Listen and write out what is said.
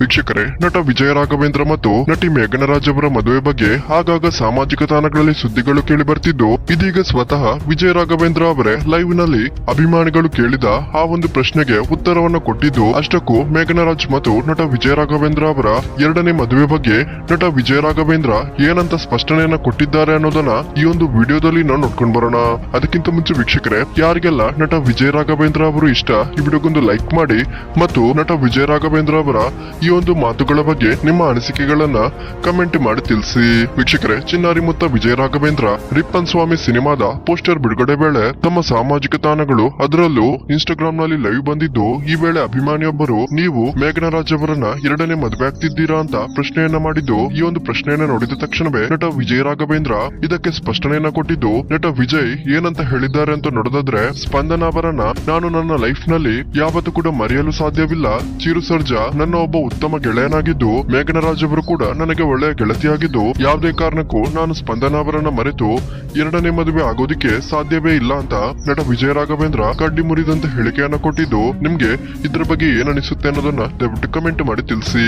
ವೀಕ್ಷಕರೇ, ನಟ ವಿಜಯ ರಾಘವೇಂದ್ರ ಮತ್ತು ನಟಿ ಮೇಘನರಾಜ್ ಅವರ ಮದುವೆ ಬಗ್ಗೆ ಆಗಾಗ ಸಾಮಾಜಿಕ ತಾಣಗಳಲ್ಲಿ ಸುದ್ದಿಗಳು ಕೇಳಿ ಬರ್ತಿದ್ದು, ಇದೀಗ ಸ್ವತಃ ವಿಜಯ ರಾಘವೇಂದ್ರ ಅವರೇ ಲೈವ್ನಲ್ಲಿ ಅಭಿಮಾನಿಗಳು ಕೇಳಿದ ಆ ಒಂದು ಪ್ರಶ್ನೆಗೆ ಉತ್ತರವನ್ನು ಕೊಟ್ಟಿದ್ದು, ಅಷ್ಟಕ್ಕೂ ಮೇಘನರಾಜ್ ಮತ್ತು ನಟ ವಿಜಯ ರಾಘವೇಂದ್ರ ಅವರ ಎರಡನೇ ಮದುವೆ ಬಗ್ಗೆ ನಟ ವಿಜಯ ರಾಘವೇಂದ್ರ ಏನಂತ ಸ್ಪಷ್ಟನೆಯನ್ನ ಕೊಟ್ಟಿದ್ದಾರೆ ಅನ್ನೋದನ್ನ ಈ ಒಂದು ವಿಡಿಯೋದಲ್ಲಿ ನಾವು ನೋಡ್ಕೊಂಡ್ ಬರೋಣ. ಅದಕ್ಕಿಂತ ಮುಂಚೆ ವೀಕ್ಷಕರೇ, ಯಾರಿಗೆಲ್ಲ ನಟ ವಿಜಯ ರಾಘವೇಂದ್ರ ಅವರು ಇಷ್ಟ, ಈ ವಿಡಿಯೋಗೊಂದು ಲೈಕ್ ಮಾಡಿ ಮತ್ತು ನಟ ವಿಜಯ ರಾಘವೇಂದ್ರ ಅವರ ಈ ಒಂದು ಮಾತುಗಳ ಬಗ್ಗೆ ನಿಮ್ಮ ಅನಿಸಿಕೆಗಳನ್ನ ಕಮೆಂಟ್ ಮಾಡಿ ತಿಳಿಸಿ. ವೀಕ್ಷಕರೇ ಚಿನ್ನಾರಿ ಮುತ್ತ ವಿಜಯ ರಾಘವೇಂದ್ರ ರಿಪ್ಪನ್ ಸ್ವಾಮಿ ಸಿನಿಮಾದ ಪೋಸ್ಟರ್ ಬಿಡುಗಡೆ ವೇಳೆ ತಮ್ಮ ಸಾಮಾಜಿಕ ತಾಣಗಳು ಅದರಲ್ಲೂ ಇನ್ಸ್ಟಾಗ್ರಾಮ್ನಲ್ಲಿ ಲೈವ್ ಬಂದಿದ್ದು, ಈ ವೇಳೆ ಅಭಿಮಾನಿಯೊಬ್ಬರು, ನೀವು ಮೇಘನರಾಜ್ ಅವರನ್ನ ಎರಡನೇ ಮದುವೆ ಆಗ್ತಿದ್ದೀರಾ ಅಂತ ಪ್ರಶ್ನೆಯನ್ನ ಮಾಡಿದ್ದು, ಈ ಒಂದು ಪ್ರಶ್ನೆಯನ್ನ ನೋಡಿದ ತಕ್ಷಣವೇ ನಟ ವಿಜಯ ರಾಘವೇಂದ್ರ ಇದಕ್ಕೆ ಸ್ಪಷ್ಟನೆಯನ್ನ ಕೊಟ್ಟಿದ್ದು, ನಟ ವಿಜಯ್ ಏನಂತ ಹೇಳಿದ್ದಾರೆ ಅಂತ ನೋಡೋದಾದ್ರೆ, ಸ್ಪಂದನ ಅವರನ್ನ ನಾನು ನನ್ನ ಲೈಫ್ನಲ್ಲಿ ಯಾವತ್ತೂ ಕೂಡ ಮರೆಯಲು ಸಾಧ್ಯವಿಲ್ಲ. ಚಿರು ಸರ್ಜಾ, ನನ್ನ ಒಬ್ಬ ಉತ್ತಮ ಗೆಳೆಯನಾಗಿದ್ದು ಮೇಘನರಾಜ್ ಅವರು ಕೂಡ ನನಗೆ ಒಳ್ಳೆಯ ಗೆಳತಿಯಾಗಿದ್ದು, ಯಾವುದೇ ಕಾರಣಕ್ಕೂ ನಾನು ಸ್ಪಂದನ ಅವರನ್ನ ಮರೆತು ಎರಡನೇ ಮದುವೆ ಆಗೋದಿಕ್ಕೆ ಸಾಧ್ಯವೇ ಇಲ್ಲ ಅಂತ ನಟ ವಿಜಯ ರಾಘವೇಂದ್ರ ಕಡ್ಡಿ ಮುರಿದಂತ ಹೇಳಿಕೆಯನ್ನ ಕೊಟ್ಟಿದ್ದು, ನಿಮ್ಗೆ ಇದ್ರ ಬಗ್ಗೆ ಏನ್ ಅನಿಸುತ್ತೆ ಅನ್ನೋದನ್ನ ದಯವಿಟ್ಟು ಕಮೆಂಟ್ ಮಾಡಿ ತಿಳಿಸಿ.